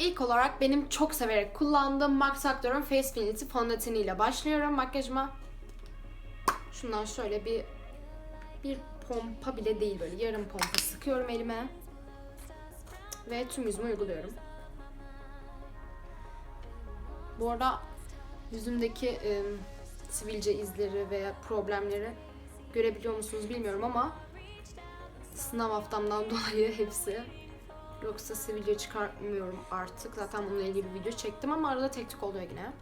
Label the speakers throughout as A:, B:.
A: İlk olarak benim çok severek kullandığım Max Factor'ın Face Finity fondöteniyle başlıyorum makyajıma. Şundan şöyle bir bir pompa bile değil böyle yarım pompa sıkıyorum elime. Ve tüm yüzüme uyguluyorum. Bu arada yüzümdeki e, sivilce izleri veya problemleri görebiliyor musunuz bilmiyorum ama sınav haftamdan dolayı hepsi. Yoksa sivilce çıkartmıyorum artık. Zaten bununla ilgili bir video çektim ama arada tek tek oluyor yine.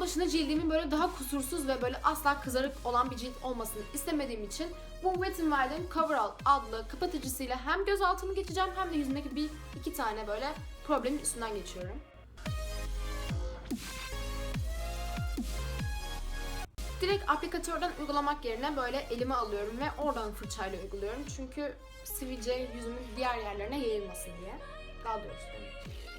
A: Yılbaşında cildimin böyle daha kusursuz ve böyle asla kızarık olan bir cilt olmasını istemediğim için bu Wet n Wild'in Coverall adlı kapatıcısıyla hem göz altımı geçeceğim hem de yüzümdeki bir iki tane böyle problemin üstünden geçiyorum. Direkt aplikatörden uygulamak yerine böyle elime alıyorum ve oradan fırçayla uyguluyorum. Çünkü sivilce yüzümün diğer yerlerine yayılmasın diye. Daha doğrusu.
B: Feel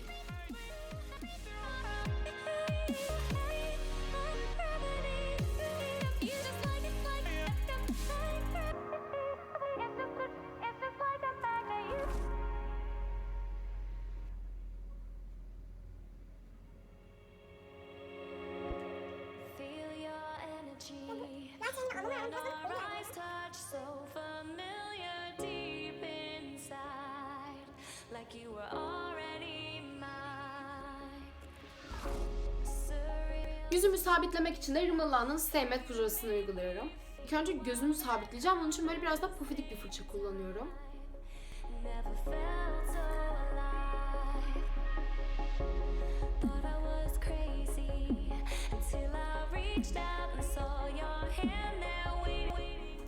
A: Yüzümü sabitlemek için de Rimmel Land'ın Stay Matte fırçasını uyguluyorum. İlk önce gözümü sabitleyeceğim. Onun için böyle biraz da pufidik bir fırça kullanıyorum.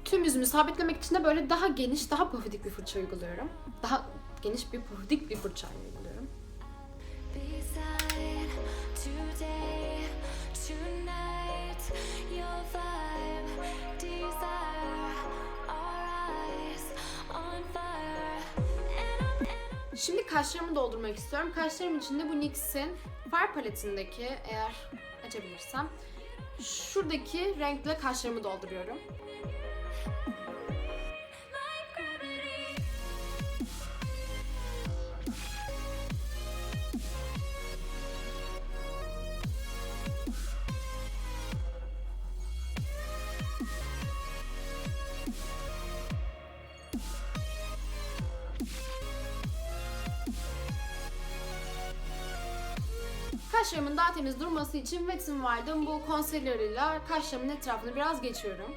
A: Tüm yüzümü sabitlemek için de böyle daha geniş, daha pufidik bir fırça uyguluyorum. Daha geniş bir pufidik bir fırça uyguluyorum. Şimdi kaşlarımı doldurmak istiyorum. Kaşlarım için de bu NYX'in far paletindeki eğer açabilirsem şuradaki renkle kaşlarımı dolduruyorum. Kaşlarımın daha temiz durması için Wet n Wild'ın bu concealer'ıyla kaşlarımın etrafını biraz geçiyorum.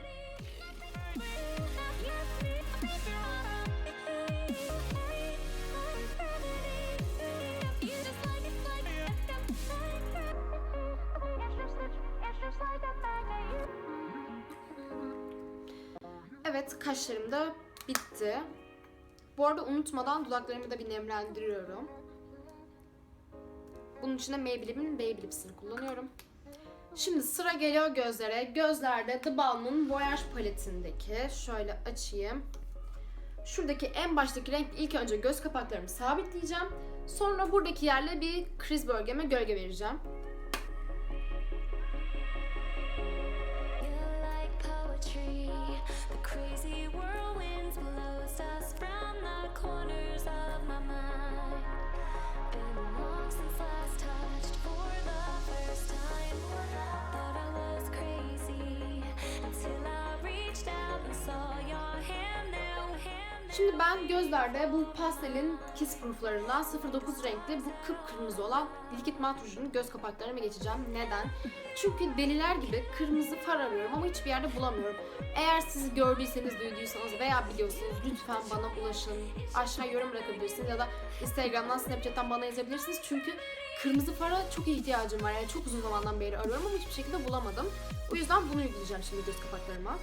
A: Evet kaşlarım da bitti. Bu arada unutmadan dudaklarımı da bir nemlendiriyorum. Bunun için de Maybelline'in Baby Lips'ini kullanıyorum. Şimdi sıra geliyor gözlere. Gözlerde The Balm'ın Voyage paletindeki şöyle açayım. Şuradaki en baştaki renk ilk önce göz kapaklarımı sabitleyeceğim. Sonra buradaki yerle bir kriz bölgeme gölge vereceğim. Şimdi ben gözlerde bu pastelin Kiss Proof'larından 09 renkli bu kıpkırmızı olan Liquid Matte Rouge'un göz kapaklarıma geçeceğim. Neden? Çünkü deliler gibi kırmızı far arıyorum ama hiçbir yerde bulamıyorum. Eğer siz gördüyseniz, duyduysanız veya biliyorsunuz lütfen bana ulaşın. Aşağı yorum bırakabilirsiniz ya da Instagram'dan, Snapchat'tan bana yazabilirsiniz. Çünkü kırmızı fara çok ihtiyacım var. Yani çok uzun zamandan beri arıyorum ama hiçbir şekilde bulamadım. O yüzden bunu uygulayacağım şimdi göz kapaklarıma.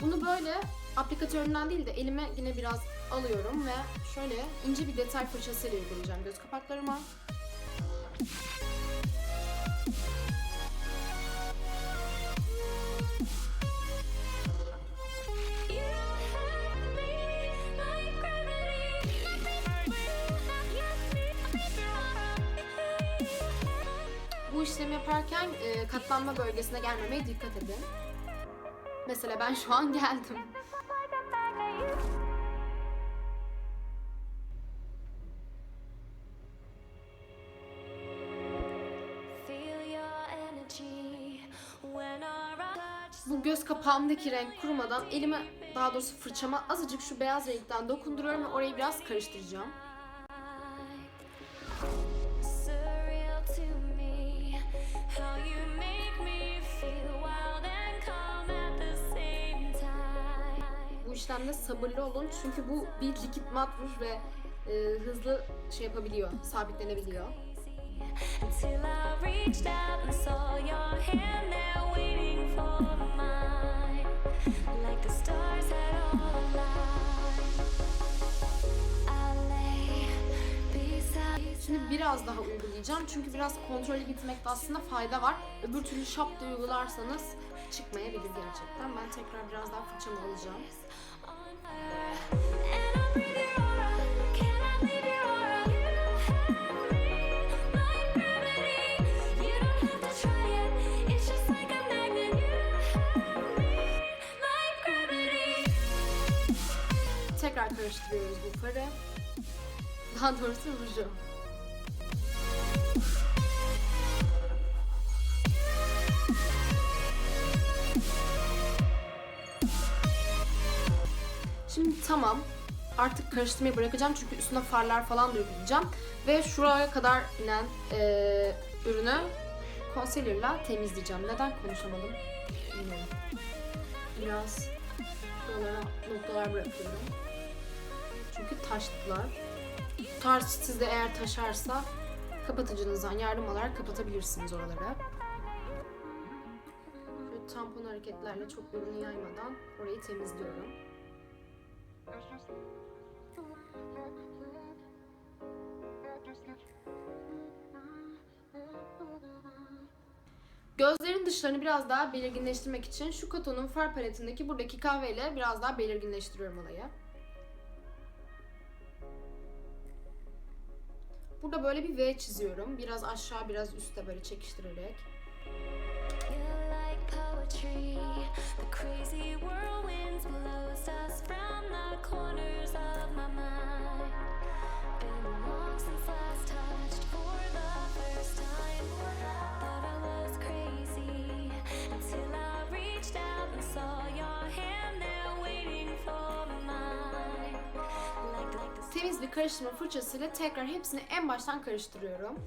A: Bunu böyle aplikatöründen değil de elime yine biraz alıyorum ve şöyle ince bir detay fırçasıyla uygulayacağım göz kapaklarıma.
B: Gravity.
A: işlemi yaparken e, katlanma bölgesine gelmemeye dikkat edin. Mesela ben şu an geldim. Bu göz kapağımdaki renk kurumadan elime daha doğrusu fırçama azıcık şu beyaz renkten dokunduruyorum ve orayı biraz karıştıracağım. İşlemde sabırlı olun çünkü bu bir likit mat ruj ve e, hızlı şey yapabiliyor, sabitlenebiliyor. Şimdi biraz daha uygulayacağım çünkü biraz kontrollü gitmekte aslında fayda var. Öbür türlü şap diye uygularsanız çıkmayabilir gerçekten. Ben tekrar biraz daha fırçamı alacağım. Tekrar karıştırıyoruz bu farı. Daha doğrusu ruju. Şimdi tamam. Artık karıştırmayı bırakacağım çünkü üstüne farlar falan da uygulayacağım. Ve şuraya kadar inen eee, ürünü concealer'la temizleyeceğim. Neden konuşamadım? Bilmiyorum. Biraz buralara noktalar bırakıyorum. Çünkü taştılar. Tarz sizde eğer taşarsa kapatıcınızdan yardım alarak kapatabilirsiniz oraları. Şöyle tampon hareketlerle çok ürünü yaymadan orayı temizliyorum. Gözlerin dışlarını biraz daha belirginleştirmek için şu Koto'nun far paletindeki buradaki kahveyle biraz daha belirginleştiriyorum olayı. Burada böyle bir V çiziyorum. Biraz aşağı biraz üste böyle çekiştirerek. Temiz bir karıştırma fırçasıyla tekrar hepsini en baştan karıştırıyorum.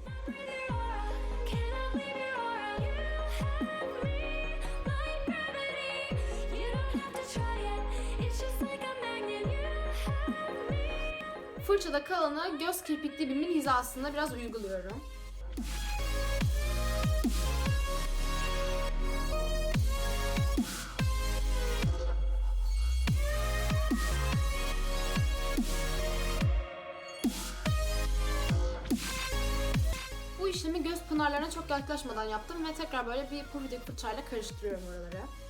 A: Fırçada kalanı göz kirpik dibimin hizasında biraz uyguluyorum. Bu işlemi göz pınarlarına çok yaklaşmadan yaptım ve tekrar böyle bir pufidik fırçayla karıştırıyorum oraları.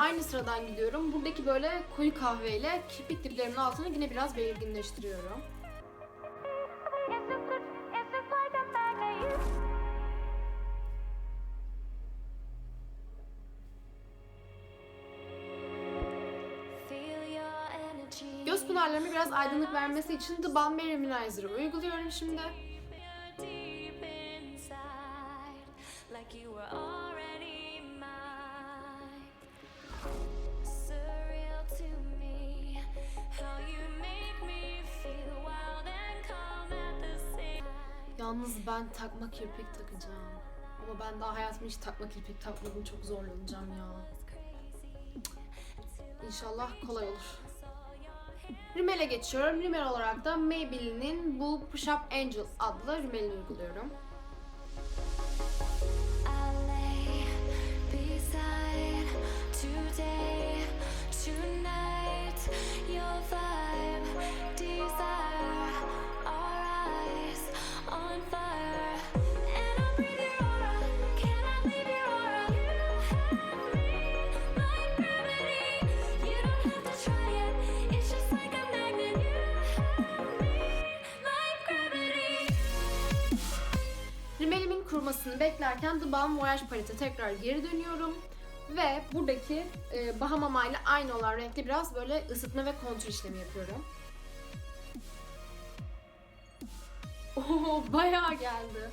A: Aynı sıradan gidiyorum. Buradaki böyle koyu kahveyle kirpik diplerimin altını yine biraz belirginleştiriyorum. Göz pınarlarıma biraz aydınlık vermesi için The Balm Luminiser'ı uyguluyorum şimdi.
B: like you were
A: Yalnız ben takma kirpik takacağım. Ama ben daha hayatımda hiç takma kirpik takmadım. Çok zorlanacağım ya. İnşallah kolay olur. Rimele geçiyorum. Rimel olarak da Maybelline'in bu Push Up Angel adlı rimelini uyguluyorum. Rimelimin kurumasını beklerken The Balm Voyage palete tekrar geri dönüyorum. Ve buradaki e, Bahama ile aynı olan renkli biraz böyle ısıtma ve kontür işlemi yapıyorum. Oo bayağı geldi.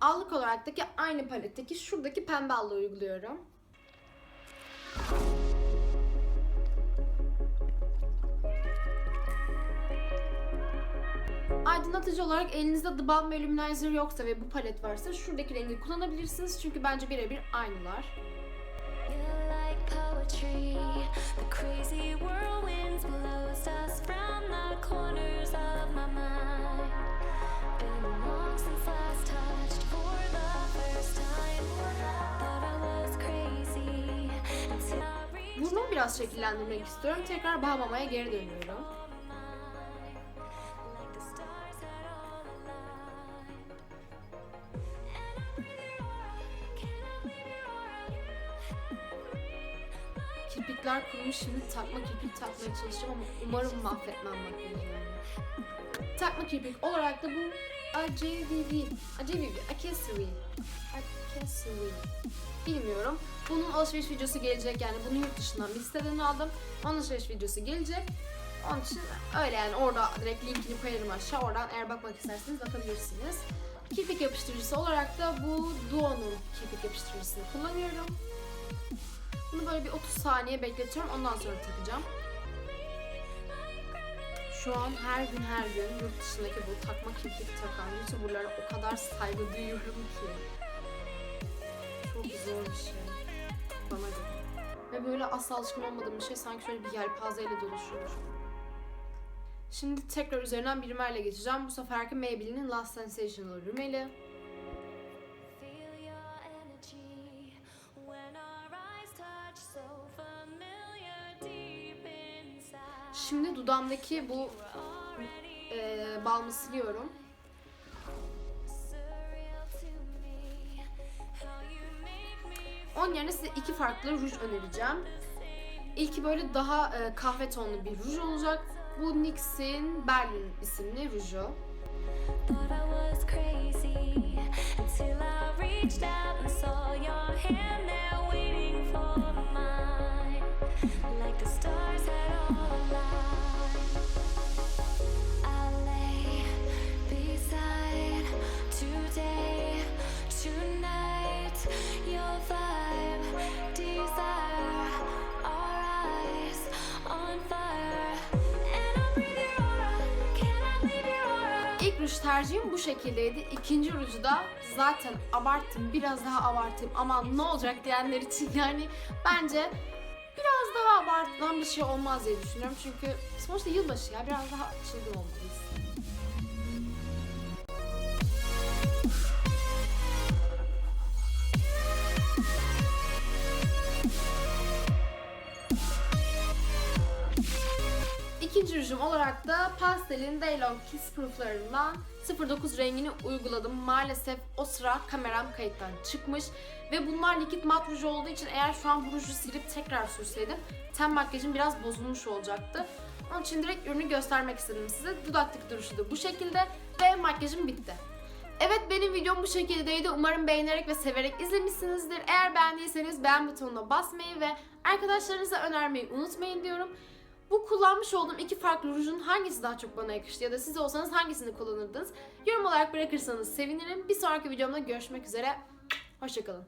A: Allık olarak da ki aynı paletteki şuradaki pembe allığı uyguluyorum. Aydınlatıcı olarak elinizde The Balm ve Luminizer yoksa ve bu palet varsa şuradaki rengi kullanabilirsiniz çünkü bence birebir aynılar. Biraz şekillendirmek istiyorum. Tekrar Bahamama'ya geri dönüyorum. Şimdi takma kirpik takmaya çalışacağım ama umarım mahvetmem makyajı yani. Takma kirpik olarak da bu AJVV, AJVV, Accessory, Accessory bilmiyorum. Bunun alışveriş videosu gelecek yani bunu yurt dışından bir siteden aldım. Onun alışveriş videosu gelecek. Onun için öyle yani orada direkt linkini koyarım aşağı. Oradan eğer bakmak isterseniz bakabilirsiniz. Kirpik yapıştırıcısı olarak da bu Duo'nun kirpik yapıştırıcısını kullanıyorum. Bunu böyle bir 30 saniye bekletiyorum. Ondan sonra takacağım. Şu an her gün her gün yurt dışındaki bu takma kirpik takan youtuberlara o kadar saygı duyuyorum ki. Çok zor bir şey. Bana göre. Ve böyle asla alışkın olmadığım bir şey sanki şöyle bir yelpazeyle dolaşıyor. Şimdi tekrar üzerinden bir rimel'le geçeceğim. Bu seferki Maybelline'in Last Sensational rimeli. Şimdi dudağımdaki bu e, balmı siliyorum. Onun yerine size iki farklı ruj önereceğim. İlki böyle daha e, kahve tonlu bir ruj olacak. Bu NYX'in Berlin isimli ruju.
B: Thought I was crazy until I reached out and saw
A: tercihim bu şekildeydi. İkinci ruju da zaten abarttım, biraz daha abartayım aman ne olacak diyenler için yani bence biraz daha abartılan bir şey olmaz diye düşünüyorum. Çünkü sonuçta yılbaşı ya biraz daha çılgın olmalıyız. Rujum olarak da pastelin Daylong Kiss Proof'larından 09 rengini uyguladım. Maalesef o sıra kameram kayıttan çıkmış. Ve bunlar likit mat ruj olduğu için eğer şu an bu ruju silip tekrar sürseydim ten makyajım biraz bozulmuş olacaktı. Onun için direkt ürünü göstermek istedim size. Dudaktaki duruşu da bu şekilde ve makyajım bitti. Evet benim videom bu şekildeydi. Umarım beğenerek ve severek izlemişsinizdir. Eğer beğendiyseniz beğen butonuna basmayı ve arkadaşlarınıza önermeyi unutmayın diyorum. Bu kullanmış olduğum iki farklı rujun hangisi daha çok bana yakıştı ya da siz olsanız hangisini kullanırdınız? Yorum olarak bırakırsanız sevinirim. Bir sonraki videomda görüşmek üzere. Hoşçakalın.